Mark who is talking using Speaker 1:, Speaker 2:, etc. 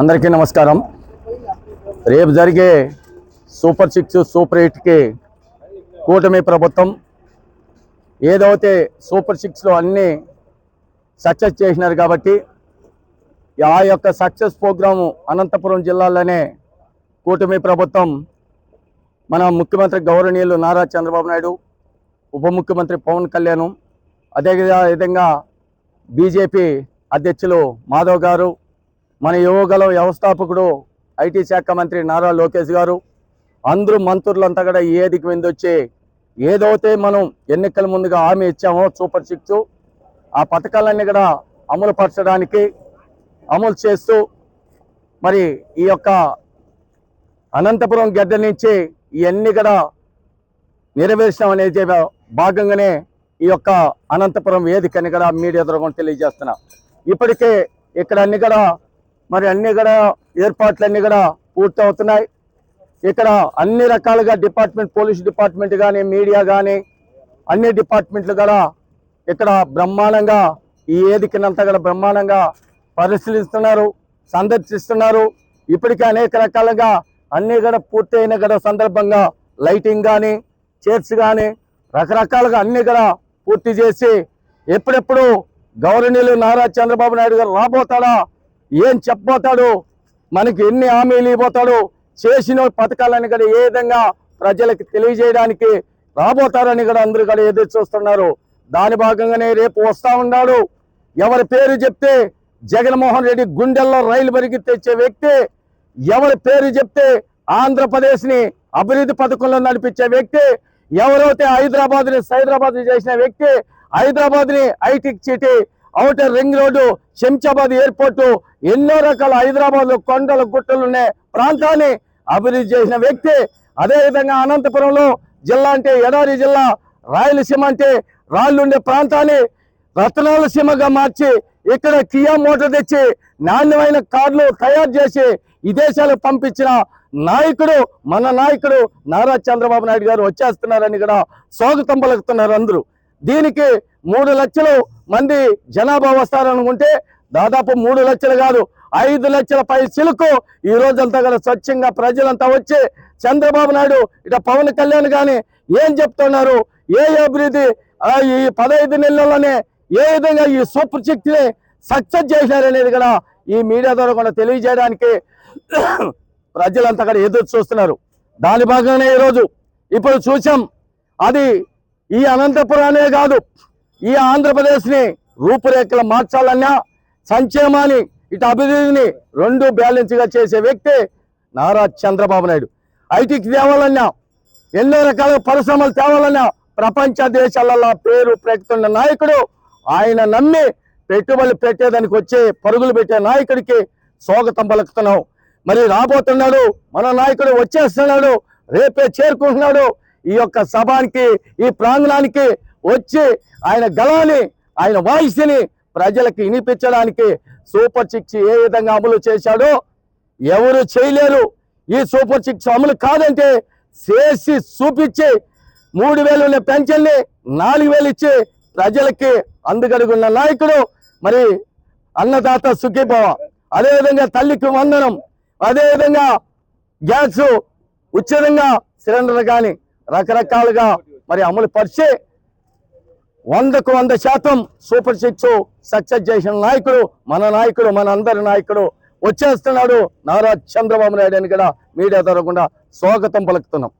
Speaker 1: అందరికీ నమస్కారం. రేపు జరిగే సూపర్ సిక్స్ సూపర్ ఎయిట్కి కూటమి ప్రభుత్వం ఏదైతే సూపర్ సిక్స్లో అన్నీ సక్సెస్ చేసినారు కాబట్టి ఆ యొక్క సక్సెస్ ప్రోగ్రాము అనంతపురం జిల్లాలోనే కూటమి ప్రభుత్వం మన ముఖ్యమంత్రి గౌరవనీయులు నారా చంద్రబాబు నాయుడు ఉప ముఖ్యమంత్రి పవన్ కళ్యాణ్ అదే విధంగా బీజేపీ అధ్యక్షులు మాధవ్ గారు మన యువగల వ్యవస్థాపకుడు ఐటీ శాఖ మంత్రి నారా లోకేష్ గారు అందరూ మంత్రులంతా కూడా ఏదికి వింది వచ్చి ఏదైతే మనం ఎన్నికల ముందుగా హామీ ఇచ్చామో సూపర్ సిక్స్ ఆ పథకాలన్నీ కూడా అమలు పరచడానికి అమలు చేస్తూ మరి ఈ యొక్క అనంతపురం గడ్డ నుంచి ఇవన్నీ కూడా నెరవేర్చడం అనేది భాగంగానే ఈ యొక్క అనంతపురం వేదికని కూడా మీడియా ద్వారా తెలియజేస్తున్నా. ఇప్పటికే ఇక్కడ అన్ని కూడా మరి అన్ని కూడా ఏర్పాట్లన్నీ కూడా పూర్తి అవుతున్నాయి ఇక్కడ అన్ని రకాలుగా డిపార్ట్మెంట్ పోలీస్ డిపార్ట్మెంట్ కానీ మీడియా కానీ అన్ని డిపార్ట్మెంట్లు కూడా ఇక్కడ బ్రహ్మాండంగా ఈ ఏదికినంత కూడా బ్రహ్మాండంగా పరిశీలిస్తున్నారు సందర్శిస్తున్నారు. ఇప్పటికే అనేక రకాలుగా అన్నీ కూడా పూర్తి అయిన కూడా సందర్భంగా లైటింగ్ కానీ చైర్స్ కానీ రకరకాలుగా అన్నీ కూడా పూర్తి చేసి ఎప్పుడెప్పుడు గౌరవనీయులు నారా చంద్రబాబు నాయుడు గారు రాబోతాడా ఏం చెప్పబోతాడు? మనకి ఎన్ని హామీలు ఇవ్వబోతాడు? చేసిన పథకాలని కూడా ఏ విధంగా ప్రజలకు తెలియజేయడానికి రాబోతారని కూడా అందరూ కూడా ఎదురు చూస్తున్నారు. దాని భాగంగానే రేపు వస్తూ ఉన్నాడు. ఎవరి పేరు చెప్తే జగన్మోహన్ రెడ్డి గుండెల్లో రైలు పరిగి తెచ్చే వ్యక్తి. ఎవరి పేరు చెప్తే ఆంధ్రప్రదేశ్ని అభివృద్ధి పథకంలో నడిపించే వ్యక్తి. ఎవరైతే హైదరాబాద్ సైదరాబాద్ చేసిన వ్యక్తి హైదరాబాద్ని ఐటీ చీటీ city outer ring road Shamshabad airport ఎన్నో రకాల హైదరాబాద్లో కొండలు గుట్టలు ప్రాంతాన్ని అభివృద్ధి చేసిన వ్యక్తి. అదేవిధంగా అనంతపురంలో జిల్లా అంటే ఎడారి జిల్లా రాయలసీమ అంటే రాళ్ళుండే ప్రాంతాన్ని రత్నాల సీమగా మార్చి ఇక్కడ కియా మోటార్ తెచ్చి నాణ్యమైన కార్లు తయారు చేసి విదేశాలకు పంపించిన నాయకుడు మన నాయకుడు నారా చంద్రబాబు నాయుడు గారు వచ్చేస్తున్నారని కూడా స్వాగతం పలుకుతున్నారు అందరూ. దీనికి మూడు లక్షలు మంది జనాభా వస్తారనుకుంటే దాదాపు మూడు లక్షలు కాదు ఐదు లక్షల పై చిలుకు ఈ రోజంతా కూడా స్వచ్ఛంగా ప్రజలంతా వచ్చి చంద్రబాబు నాయుడు ఇట పవన్ కళ్యాణ్ గాని ఏం చెప్తున్నారు? ఏ అభివృద్ధి ఈ పదహైదు నెలల్లోనే ఏ విధంగా ఈ సూపర్ శక్తిని సక్సెస్ చేశారనేది కూడా ఈ మీడియా ద్వారా కూడా తెలియజేయడానికి ప్రజలంతా కూడా ఎదురు చూస్తున్నారు. దాని భాగంగానే ఈరోజు ఇప్పుడు చూసాం అది ఈ అనంతపురానే కాదు ఈ ఆంధ్రప్రదేశ్ని రూపురేఖలు మార్చాలన్నా సంక్షేమాన్ని ఇటు అభివృద్ధిని రెండు బ్యాలెన్స్గా చేసే వ్యక్తి నారా చంద్రబాబు నాయుడు. ఐటీకి తేవాలన్నా ఎన్నో రకాల పరిశ్రమలు తేవాలన్నా ప్రపంచ దేశాలలో పేరు పెడుతున్న నాయకుడు ఆయన నమ్మి పెట్టుబడులు పెట్టేదానికి వచ్చే పరుగులు పెట్టే నాయకుడికి స్వాగతం పలుకుతున్నాం. మరి రాబోతున్నాడు మన నాయకుడు వచ్చేస్తున్నాడు రేపే చేరుకుంటున్నాడు. ఈ యొక్క సభానికి ఈ ప్రాంగణానికి వచ్చి ఆయన గళాన్ని ఆయన వాయిస్ని ప్రజలకు వినిపించడానికి సూపర్ సిక్స్ ఏ విధంగా అమలు చేశాడో ఎవరు చేయలేరు. ఈ సూపర్ సిక్స్ అమలు కాదంటే చేసి చూపించి మూడు వేలు ఉన్న పెన్షన్ని నాలుగు వేలు ఇచ్చి ప్రజలకి అందుగడుగున్న నాయకుడు మరి అన్నదాత సుఖీభవ. అదేవిధంగా తల్లికి వందనం అదేవిధంగా గ్యాస్ ఉచితంగా సిలిండర్ కానీ రకరకాలుగా మరి అమలు పరిచి వందకు వంద శాతం సూపర్ సిక్స్ సక్సెస్ చేసిన నాయకుడు మన నాయకుడు మన అందరి నాయకుడు వచ్చేస్తున్నాడు. నారా చంద్రబాబు నాయుడు అని కూడా మీడియా తరగకుండా స్వాగతం పలుకుతున్నాం.